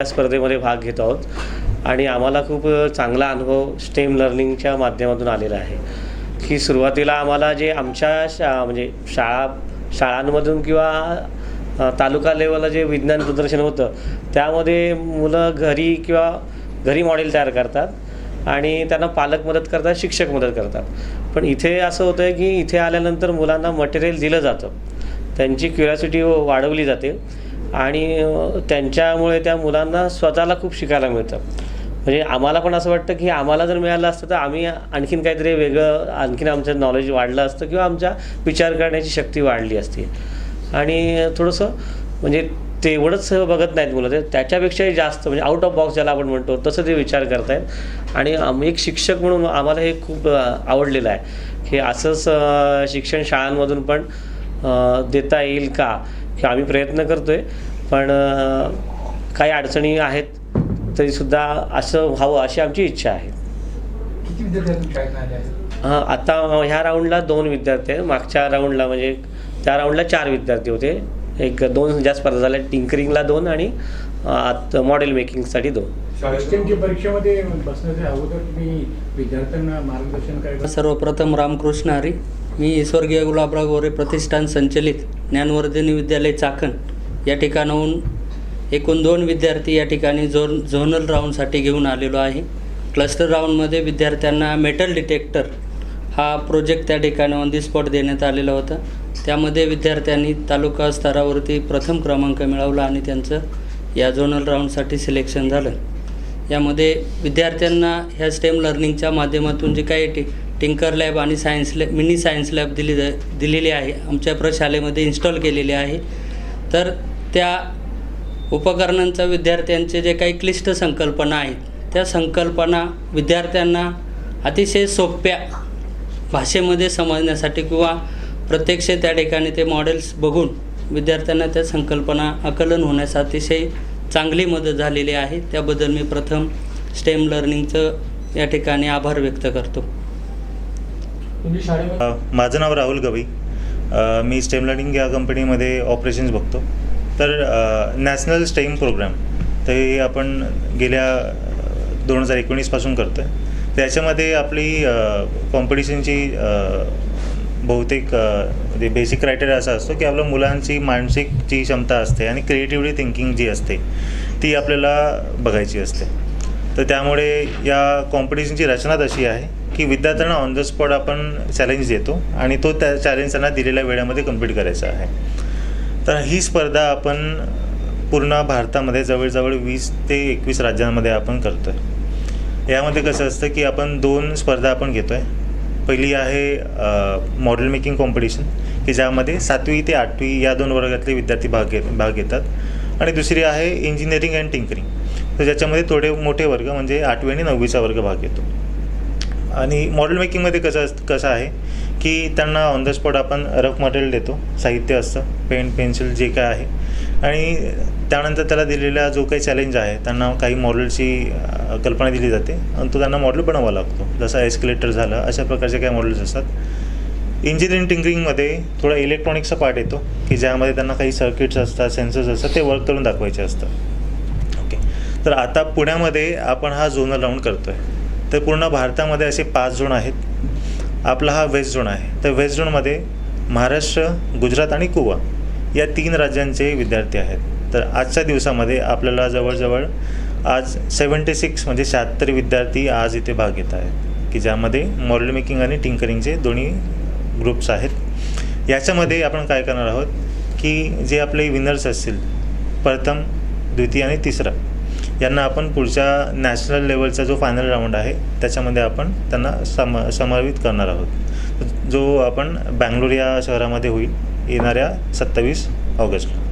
या स्पर्धेमध्ये भाग घेत आहोत. आणि आम्हाला खूप चांगला अनुभव स्टेम लर्निंगच्या माध्यमातून आलेला आहे. की सुरुवातीला आम्हाला जे आमच्या शा म्हणजे शाळा शाळांमधून किंवा तालुका लेवलला जे विज्ञान प्रदर्शन होतं त्यामध्ये मुलं घरी किंवा घरी मॉडेल तयार करतात आणि त्यांना पालक मदत करतात शिक्षक मदत करतात. पण इथे असं होतं आहे की इथे आल्यानंतर मुलांना मटेरियल दिलं जातं. त्यांची क्युरियासिटी वाढवली जाते. आणि त्यांच्यामुळे त्या मुलांना स्वतःला खूप शिकायला मिळतं. म्हणजे आम्हाला पण असं वाटतं की आम्हाला जर मिळालं असतं तर आम्ही आणखीन काहीतरी वेगळं आणखीन आमचं नॉलेज वाढलं असतं किंवा आमच्या विचार करण्याची शक्ती वाढली असती. आणि थोडंसं म्हणजे तेवढंच बघत नाहीत मुलं. ते त्याच्यापेक्षाही जास्त म्हणजे आउट ऑफ बॉक्स ज्याला आपण म्हणतो तसं ते विचार करतायत. आणि आम्ही एक शिक्षक म्हणून आम्हाला हे खूप आवडलेलं आहे. की असंच शिक्षण शाळांमधून पण देता येईल का? आम्ही प्रयत्न करतो आहे पण काही अडचणी आहेत तरीसुद्धा असं व्हावं अशी आमची इच्छा आहे. किती विद्यार्थी अजून शाळेत आले आहेत? हां आता ह्या राऊंडला दोन विद्यार्थी आहेत. मागच्या राऊंडला म्हणजे त्या राऊंडला चार विद्यार्थी होते. एक दोन ज्या स्पर्धा झाल्या टिंकरिंगला दोन आणि आत मॉडेल मेकिंगसाठी दोन. परीक्षेमध्ये बसण्याच्या अगोदर तुम्ही विद्यार्थ्यांना मार्गदर्शन करायचं सर्वप्रथम रामकृष्ण हरी. मी स्वर्गीय गुलाबराव गोरे प्रतिष्ठान संचलित ज्ञानवर्धिनी विद्यालय चाकण या ठिकाणाहून एकूण दोन विद्यार्थी या ठिकाणी झोन झोनल राऊंडसाठी घेऊन आलेलो आहे. क्लस्टर राऊंडमध्ये विद्यार्थ्यांना मेटल डिटेक्टर हा प्रोजेक्ट त्या ठिकाणी ऑन दी स्पॉट देण्यात आलेला होता. त्यामध्ये विद्यार्थ्यांनी तालुका स्तरावरती प्रथम क्रमांक मिळवला आणि त्यांचं या झोनल राऊंडसाठी सिलेक्शन झालं. यामध्ये विद्यार्थ्यांना ह्या स्टेम लर्निंगच्या माध्यमातून जे काही टि टिंकर लॅब आणि science lab mini science lab दिली जा दिलेली आहे. आमच्या प्रशालेमध्ये इन्स्टॉल केलेली आहे. तर त्या उपकरणांचा विद्यार्थ्यांचे जे काही क्लिष्ट संकल्पना आहेत त्या संकल्पना विद्यार्थ्यांना अतिशय सोप्या भाषेमध्ये समजण्यासाठी किंवा प्रत्यक्ष त्या ठिकाणी ते मॉडेल्स बघून विद्यार्थ्यांना त्या संकल्पना आकलन होण्यास अतिशय चांगली मदत झालेली आहे. त्याबद्दल मी प्रथम स्टेम लर्निंगचं या ठिकाणी आभार व्यक्त करतो. माझं नाव राहुल गवई. मी स्टेम लर्निंग या कंपनीमध्ये ऑपरेशन्स बघतो. तर नॅशनल स्टेम प्रोग्राम ते आपण गेल्या दोन हजार एकोणीसपासून करतो आहे त्याच्यामध्ये आपली कॉम्पिटिशनची बहुतेक म्हणजे बेसिक क्रायटेरिया असा असतो की आपल्या मुलांची मानसिक जी क्षमता असते आणि क्रिएटिव्हिटी थिंकिंग जी असते ती आपल्याला बघायची असते. तर त्यामुळे या कॉम्पिटिशनची रचना तशी आहे की विद्यार्थ्यांना ऑन द स्पॉट आपण चॅलेंज देतो आणि तो त्या चॅलेंज त्यांना दिलेल्या वेळेमध्ये कंप्लीट करायचा आहे. तर ही स्पर्धा आपण पूर्ण भारतामध्ये जवळजवळ वीस ते एकवीस राज्यांमध्ये आपण करतो आहे यामध्ये कसं असतं की आपण दोन स्पर्धा आपण घेतो आहे पहिली आहे मॉडेल मेकिंग कॉम्पिटिशन की ज्यामध्ये सातवी ते आठवी या दोन वर्गातले विद्यार्थी भाग घेत भाग घेतात. आणि दुसरी आहे इंजिनिअरिंग अँड टिंकरिंग तर ज्याच्यामध्ये थोडे मोठे वर्ग म्हणजे आठवी आणि नववीचा वर्ग भाग घेतो. आणि मॉडेल मेकिंगमध्ये कसं कसं आहे की त्यांना ऑन द स्पॉट आपण रफ मटेरियल देतो. साहित्य असतं पेन पेन्सिल जे काय आहे. आणि त्यानंतर त्याला दिलेला जो काही चॅलेंज आहे त्यांना काही मॉडेलची कल्पना दिली जाते. आणि तो त्यांना मॉडेल बनवावा लागतो. जसं एस्केलेटर झालं अशा प्रकारचे काही मॉडेल्स असतात. इंजिनिअरिंग टिंकरिंगमध्ये थोडा इलेक्ट्रॉनिक्सचा पार्ट येतो की ज्यामध्ये त्यांना काही सर्किट्स असतात सेन्सर्स असतात ते वर्क करून दाखवायचे असतात. ओके तर आता पुण्यामध्ये आपण हा झोनल राऊंड करतो आहे तर पूर्ण भारतामध्ये असे पाच झोन आहेत. आपला हा वेस्ट झोन आहे. तर वेस्ट झोनमध्ये महाराष्ट्र गुजरात आणि गोवा या तीन राज्यांचे विद्यार्थी आहेत. तर आजच्या दिवसामध्ये आपल्याला जवळजवळ आज सेवन्टी सिक्स म्हणजे शहात्तर विद्यार्थी आज इथे भाग घेत आहेत. की ज्यामध्ये मॉडेल मेकिंग आणि टिंकरिंगचे दोन्ही ग्रुप्स आहेत. याच्यामध्ये आपण काय करणार आहोत? की जे आपले विनर्स असतील प्रथम द्वितीय आणि तिसरा यांना आपण पुढच्या नॅशनल लेवलचा जो फायनल राऊंड आहे त्याच्यामध्ये आपण त्यांना सम समावित करणार आहोत. जो आपण बँगलोर या शहरामध्ये होईल येणाऱ्या सत्तावीस ऑगस्टला